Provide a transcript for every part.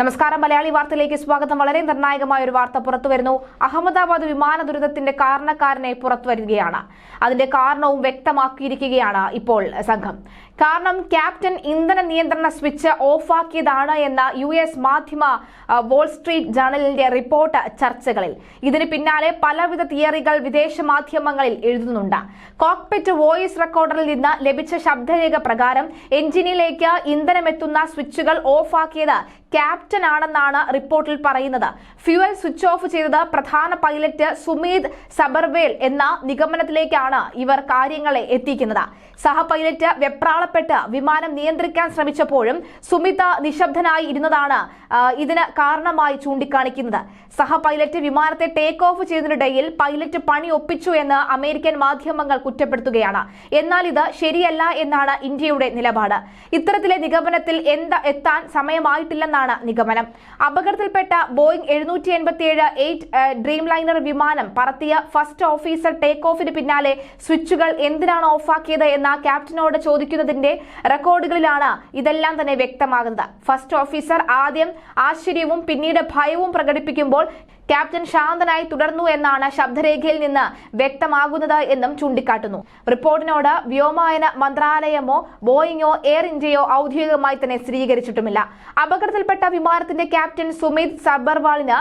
നമസ്കാരം. മലയാളി വാർത്തയിലേക്ക് സ്വാഗതം. വളരെ നിർണായകമായ ഒരു വാർത്ത പുറത്തു വരുന്നു അഹമ്മദാബാദ് വിമാന ദുരിതത്തിന്റെ കാരണക്കാരനെ പുറത്തു വരികയാണ് അതിന്റെ കാരണവും വ്യക്തമാക്കിയിരിക്കുകയാണ് ഇപ്പോൾ സംഘം. കാരണം ക്യാപ്റ്റൻ ഇന്ധന നിയന്ത്രണ സ്വിച്ച് ഓഫാക്കിയതാണ് എന്ന യു എസ് മാധ്യമ വോൾസ്ട്രീറ്റ് സ്ട്രീറ്റ് ജേണലിന്റെ റിപ്പോർട്ട് ചർച്ചകളിൽ. ഇതിന് പിന്നാലെ പലവിധ തിയറികൾ വിദേശ മാധ്യമങ്ങളിൽ എഴുതുന്നുണ്ട്. കോക്പെറ്റ് വോയിസ് റെക്കോർഡറിൽ നിന്ന് ലഭിച്ച ശബ്ദരേഖ പ്രകാരം എഞ്ചിനിലേക്ക് ഇന്ധനമെത്തുന്ന സ്വിച്ചുകൾ ഓഫാക്കിയത് ക്യാപ്റ്റൻ ആണെന്നാണ് റിപ്പോർട്ടിൽ പറയുന്നത്. ഫ്യുവൽ സ്വിച്ച് ഓഫ് ചെയ്തത് പ്രധാന പൈലറ്റ് സുമീത് സബർവേൽ എന്ന നിഗമനത്തിലേക്കാണ് ഇവർ കാര്യങ്ങളെ എത്തിക്കുന്നത്. സഹ പൈലറ്റ് വെപ്രാളപ്പെട്ട് വിമാനം നിയന്ത്രിക്കാൻ ശ്രമിച്ചപ്പോഴും സുമിത നിശബ്ദനായി ഇരുന്നതാണ് ഇതിന് കാരണമായി ചൂണ്ടിക്കാണിക്കുന്നത്. സഹ പൈലറ്റ് വിമാനത്തെ ടേക്ക് ഓഫ് ചെയ്യുന്നതിനിടയിൽ പൈലറ്റ് പണി ഒപ്പിച്ചു എന്ന് അമേരിക്കൻ മാധ്യമങ്ങൾ കുറ്റപ്പെടുത്തുകയാണ്. എന്നാൽ ഇത് ശരിയല്ല എന്നാണ് ഇന്ത്യയുടെ നിലപാട്. ഇത്തരത്തിലെ നിഗമനത്തിൽ എന്താ എത്താൻ സമയമായിട്ടില്ലെന്നാണ് നിഗമനം. അപകടത്തിൽപ്പെട്ട ബോയിംഗ് എഴുന്നൂറ്റി എൺപത്തിയേഴ് എയ്റ്റ് ഡ്രീം ലൈനർ വിമാനം പറത്തിയ ഫസ്റ്റ് ഓഫീസർ ടേക്ക് ഓഫിന് പിന്നാലെ സ്വിച്ചുകൾ എന്തിനാണ് ഓഫാക്കിയത് എന്ന ക്യാപ്റ്റനോട് ചോദിക്കുന്നതിന്റെ റെക്കോർഡുകളിലാണ് ഇതെല്ലാം തന്നെ വ്യക്തമാകുന്നത്. ഫസ്റ്റ് ഓഫീസർ ആദ്യം ആശ്ചര്യവും പിന്നീട് ഭയവും പ്രകടിപ്പിക്കുമ്പോൾ ക്യാപ്റ്റൻ ശാന്തനായി തുടർന്നു എന്നാണ് ശബ്ദരേഖയിൽ നിന്ന് വ്യക്തമാകുന്നത് എന്നും ചൂണ്ടിക്കാട്ടുന്നു. റിപ്പോർട്ടിനോട് വ്യോമയാന മന്ത്രാലയമോ ബോയിങ്ങോ എയർ ഇന്ത്യയോ ഔദ്യോഗികമായി തന്നെ സ്ഥിരീകരിച്ചിട്ടുമില്ല. അപകടത്തിൽപ്പെട്ട വിമാനത്തിന്റെ ക്യാപ്റ്റൻ സുമിത് സബർവാളിന്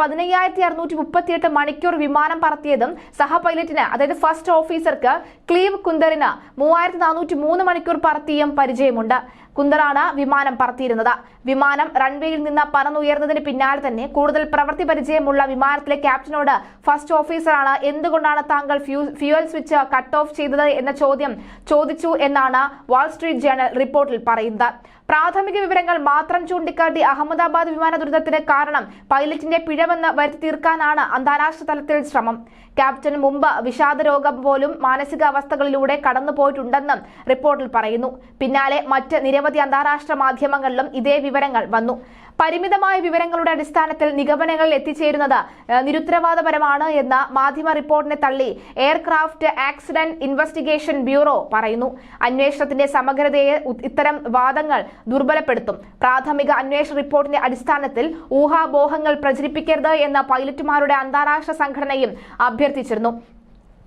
പതിനയ്യായിരത്തി മുപ്പത്തിയെട്ട് മണിക്കൂർ വിമാനം പറത്തിയതും സഹ പൈലറ്റിന് അതായത് ഫസ്റ്റ് ഓഫീസർക്ക് ക്ലീവ് കുന്ദറിന് മൂവായിരത്തി നാനൂറ്റി മൂന്ന് മണിക്കൂർ പറത്തിയും പരിചയമുണ്ട്. കുന്ദറാണ് വിമാനം പറത്തിയിരുന്നത്. വിമാനം റൺവേയിൽ നിന്ന് പറന്നുയർന്നതിന് പിന്നാലെ തന്നെ കൂടുതൽ പ്രവൃത്തി പരിചയമുള്ള വിമാനത്തിലെ ക്യാപ്റ്റനോട് ഫസ്റ്റ് ഓഫീസറാണ് എന്തുകൊണ്ടാണ് താങ്കൾ ഫ്യൂ- സ്വിച്ച് കട്ട് ഓഫ് ചെയ്തത് എന്ന ചോദ്യം ചോദിച്ചു എന്നാണ് വാൾസ്ട്രീറ്റ് ജേണൽ റിപ്പോർട്ടിൽ പറയുന്നത്. പ്രാഥമിക വിവരങ്ങൾ മാത്രം ചൂണ്ടിക്കാട്ടി അഹമ്മദാബാദ് വിമാന ദുരിതത്തിന് കാരണം പൈലറ്റിന്റെ പിഴവെന്ന് വരുത്തി തീർക്കാനാണ് അന്താരാഷ്ട്ര തലത്തിൽ ശ്രമം. ക്യാപ്റ്റൻ മുമ്പ് വിഷാദ രോഗം പോലും മാനസികാവസ്ഥകളിലൂടെ കടന്നുപോയിട്ടുണ്ടെന്നും റിപ്പോർട്ടിൽ പറയുന്നു. പിന്നാലെ മറ്റ് നിരവധി അന്താരാഷ്ട്ര മാധ്യമങ്ങളിലും ഇതേ വിവരങ്ങൾ വന്നു. പരിമിതമായ വിവരങ്ങളുടെ അടിസ്ഥാനത്തിൽ നിഗമനങ്ങളിൽ എത്തിച്ചേരുന്നത് നിരുത്തരവാദപരമാണ് എന്ന മാധ്യമ റിപ്പോർട്ടിനെ തള്ളി എയർക്രാഫ്റ്റ് ആക്സിഡന്റ് ഇൻവെസ്റ്റിഗേഷൻ ബ്യൂറോ പറയുന്നു. അന്വേഷണത്തിന്റെ സമഗ്രതയെ ഇത്തരം വാദങ്ങൾ ദുർബലപ്പെടുത്തും. പ്രാഥമിക അന്വേഷണ റിപ്പോർട്ടിന്റെ അടിസ്ഥാനത്തിൽ ഊഹാപോഹങ്ങൾ പ്രചരിപ്പിക്കരുത് എന്ന് പൈലറ്റുമാരുടെ അന്താരാഷ്ട്ര സംഘടനയും അഭ്യർത്ഥിച്ചിരുന്നു.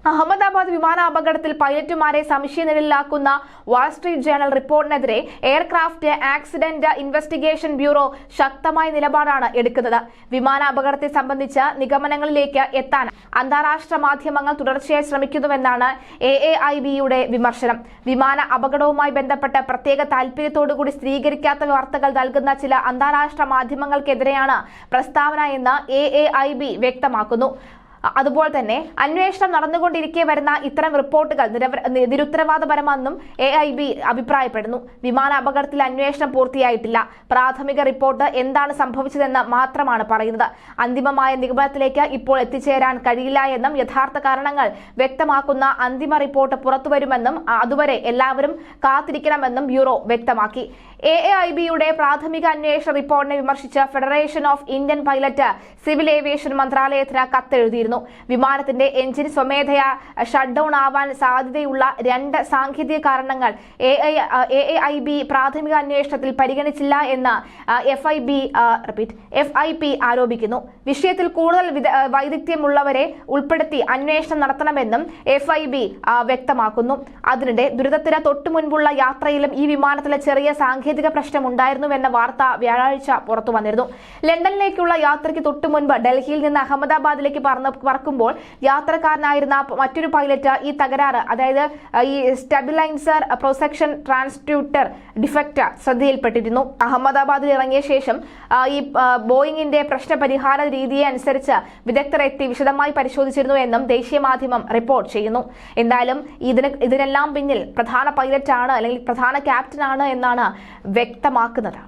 അഹമ്മദാബാദ് വിമാന അപകടത്തിൽ പൈലറ്റുമാരെ സംശയനിഴലിലാക്കുന്ന വാൾസ്ട്രീറ്റ് ജേണൽ റിപ്പോർട്ടിനെതിരെ എയർക്രാഫ്റ്റ് ആക്സിഡന്റ് ഇൻവെസ്റ്റിഗേഷൻ ബ്യൂറോ ശക്തമായ നിലപാടാണ് എടുക്കുന്നത്. വിമാന അപകടത്തെ സംബന്ധിച്ച നിഗമനങ്ങളിലേക്ക് എത്താൻ അന്താരാഷ്ട്ര മാധ്യമങ്ങൾ തുടർച്ചയായി ശ്രമിക്കുന്നുവെന്നാണ് എ എ ഐ ബിയുടെ വിമർശനം. വിമാന അപകടവുമായി ബന്ധപ്പെട്ട് പ്രത്യേക താൽപര്യത്തോടുകൂടി സ്ഥിരീകരിക്കാത്ത വാർത്തകൾ നൽകുന്ന ചില അന്താരാഷ്ട്ര മാധ്യമങ്ങൾക്കെതിരെയാണ് പ്രസ്താവന എന്ന് എ എ ഐ ബി വ്യക്തമാക്കുന്നു. അതുപോലെ തന്നെ അന്വേഷണം നടന്നുകൊണ്ടിരിക്കെ വരുന്ന ഇത്തരം റിപ്പോർട്ടുകൾ നിരുത്തരവാദപരമെന്നും എ ഐ ബി അഭിപ്രായപ്പെടുന്നു. വിമാന അപകടത്തിൽ അന്വേഷണം പൂർത്തിയായിട്ടില്ല. പ്രാഥമിക റിപ്പോർട്ട് എന്താണ് സംഭവിച്ചതെന്ന് മാത്രമാണ് പറയുന്നത്. അന്തിമമായ നിഗമനത്തിലേക്ക് ഇപ്പോൾ എത്തിച്ചേരാൻ കഴിയില്ല എന്നും യഥാർത്ഥ കാരണങ്ങൾ വ്യക്തമാക്കുന്ന അന്തിമ റിപ്പോർട്ട് പുറത്തുവരുമെന്നും അതുവരെ എല്ലാവരും കാത്തിരിക്കണമെന്നും ബ്യൂറോ വ്യക്തമാക്കി. എ എ ഐ ബിയുടെ പ്രാഥമിക അന്വേഷണ റിപ്പോർട്ടിനെ വിമർശിച്ച് federation of Indian pilot civil aviation മന്ത്രാലയത്തിന് കത്തെഴുതിയിരുന്നു. വിമാനത്തിന്റെ എഞ്ചിൻ സ്വമേധയാ ഷട്ട് ഡൌൺ ആവാൻ സാധ്യതയുള്ള രണ്ട് സാങ്കേതിക കാരണങ്ങൾ എ ഐ ബി പ്രാഥമിക അന്വേഷണത്തിൽ പരിഗണിച്ചില്ല എന്ന് F I B repeat F I P ആരോപിക്കുന്നു. വിഷയത്തിൽ കൂടുതൽ വിദ- വൈദഗ്ധ്യമുള്ളവരെ ഉൾപ്പെടുത്തി അന്വേഷണം നടത്തണമെന്നും എഫ് ഐ ബി വ്യക്തമാക്കുന്നു. അതിനിടെ ദുരിതത്തിന് തൊട്ടു മുൻപുള്ള യാത്രയിലും ഈ വിമാനത്തിലെ ചെറിയ സാങ്കേതിക പ്രശ്നം ഉണ്ടായിരുന്നു എന്ന വാർത്ത വ്യാഴാഴ്ച പുറത്തു വന്നിരുന്നു ലണ്ടനിലേക്കുള്ള യാത്രയ്ക്ക് തൊട്ടു മുൻപ് ഡൽഹിയിൽ നിന്ന് അഹമ്മദാബാദിലേക്ക് പറന്ന് പറക്കുമ്പോൾ യാത്രക്കാരനായിരുന്ന മറ്റൊരു പൈലറ്റ് ഈ തകരാറ് അതായത് ഈ സ്റ്റെബിലൈസർ പ്രൊസെക്ഷൻ ട്രാൻസ്ട്യൂട്ടർ ഡിഫക്റ്റ് ശ്രദ്ധയിൽപ്പെട്ടിരുന്നു. അഹമ്മദാബാദിൽ ഇറങ്ങിയ ശേഷം ഈ ബോയിങ്ങിന്റെ പ്രശ്ന പരിഹാര രീതിയെ അനുസരിച്ച് വിദഗ്ധർ എത്തി വിശദമായി പരിശോധിച്ചിരുന്നു എന്നും ദേശീയ മാധ്യമം റിപ്പോർട്ട് ചെയ്യുന്നു. എന്തായാലും ഇതിന് ഇതിനെല്ലാം പിന്നിൽ പ്രധാന പൈലറ്റാണ് അല്ലെങ്കിൽ പ്രധാന ക്യാപ്റ്റനാണ് എന്നാണ് വ്യക്തമാക്കുന്നത്.